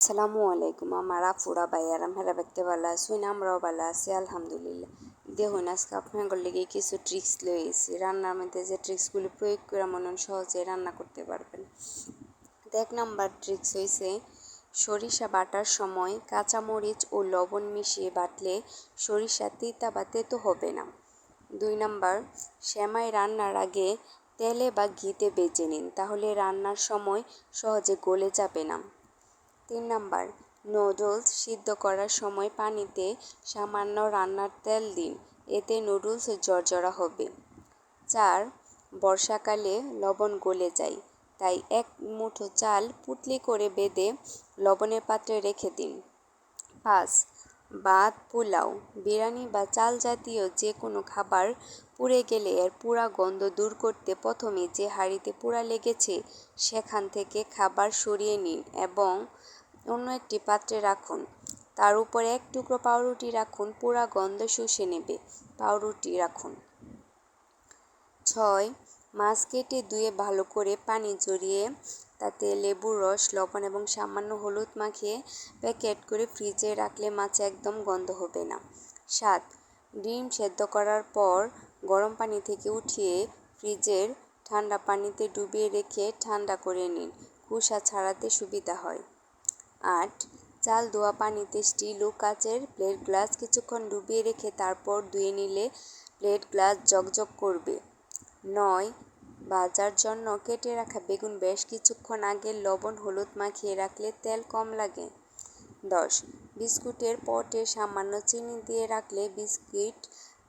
আসসালামু আলাইকুম। আমার আপুরা, ভাইয়ার আমরা দেখতে ভালো আছি আমরাও ভালো আছি, আলহামদুলিল্লাহ। দেখুন, আজকে আপনাদের লেগে কিছু ট্রিক্স লয়েছি রান্নার মধ্যে যে ট্রিক্সগুলি প্রয়োগ করে মনে সহজে রান্না করতে পারবেন। তো এক নাম্বার ট্রিক্স হয়েছে সরিষা বাটার সময় কাঁচামরিচ ও লবণ মিশিয়ে বাটলে সরিষা তিতা বা তেতো হবে না। দুই নাম্বার শ্যামাই রান্নার আগে তেলে বা ঘিতে বেজে নিন। তাহলে রান্নার সময় সহজে গলে যাবে না। তিন নাম্বার, নুডলস সিদ্ধ করার সময় পানিতে সামান্য রান্নার তেল দিন, এতে নুডলস জর্জরা হবে। চার, বর্ষাকালে লবণ গলে যায়, তাই এক মুঠো চাল পুতলি করে বেঁধে লবণের পাত্রে রেখে দিন। পাঁচ, ভাত, পোলাও, বিরিয়ানি বা চাল জাতীয় যে কোনো খাবার পুড়ে গেলে এর পুরা গন্ধ দূর করতে প্রথমে যে হাঁড়িতে পোড়া লেগেছে, সেখান থেকে খাবার সরিয়ে নিন এবং অন্য একটি পাত্রে রাখুন। তার উপরে এক টুকরো পাউরুটি রাখুন, পুরা গন্ধ শুষে নেবে। পাউরুটি রাখুন। ছয়, মাছ কেটে ধুয়ে ভালো করে পানি জড়িয়ে তাতে লেবুর রস, লবণ এবং সামান্য হলুদ মাখিয়ে প্যাকেট করে ফ্রিজে রাখলে মাছ একদম গন্ধ হবে না। সাত, ডিম সেদ্ধ করার পর গরম পানি থেকে উঠিয়ে ফ্রিজের ঠান্ডা পানিতে ডুবিয়ে রেখে ঠান্ডা করে নিন। কুসা ছাড়াতে সুবিধা হয়। আট। চাল, ধোয়া পানিতে স্টিল ও কাচের প্লেট গ্লাস কিছুক্ষণ ডুবিয়ে রেখে তারপর ধুয়ে নিলে প্লেট গ্লাস জকজক করবে। নয়। ভাজার জন্য কেটে রাখা বেগুন বেশ কিছুক্ষণ আগে লবণ, হলুদ মাখিয়ে রাখলে তেল কম লাগে। দশ। বিস্কুটের পটে সামান্য চিনি দিয়ে রাখলে বিস্কিট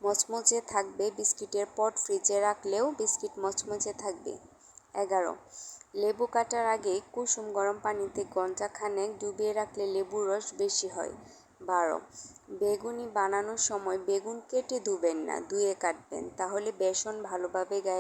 মচমচে থাকবে। বিস্কিটের পট ফ্রিজে রাখলেও বিস্কিট মচমচে থাকবে। এগারো। লেবু কাটার আগে কুসুম গরম পানিতে গঞ্জা খানেক ডুবিয়ে রাখলে লেবুর রস বেশি হয়, বারো। বেগুনি বানানোর সময় বেগুন কেটে ধুবেন না, ধুয়ে কাটবেন, তাহলে বেসন ভালোভাবে গায়ে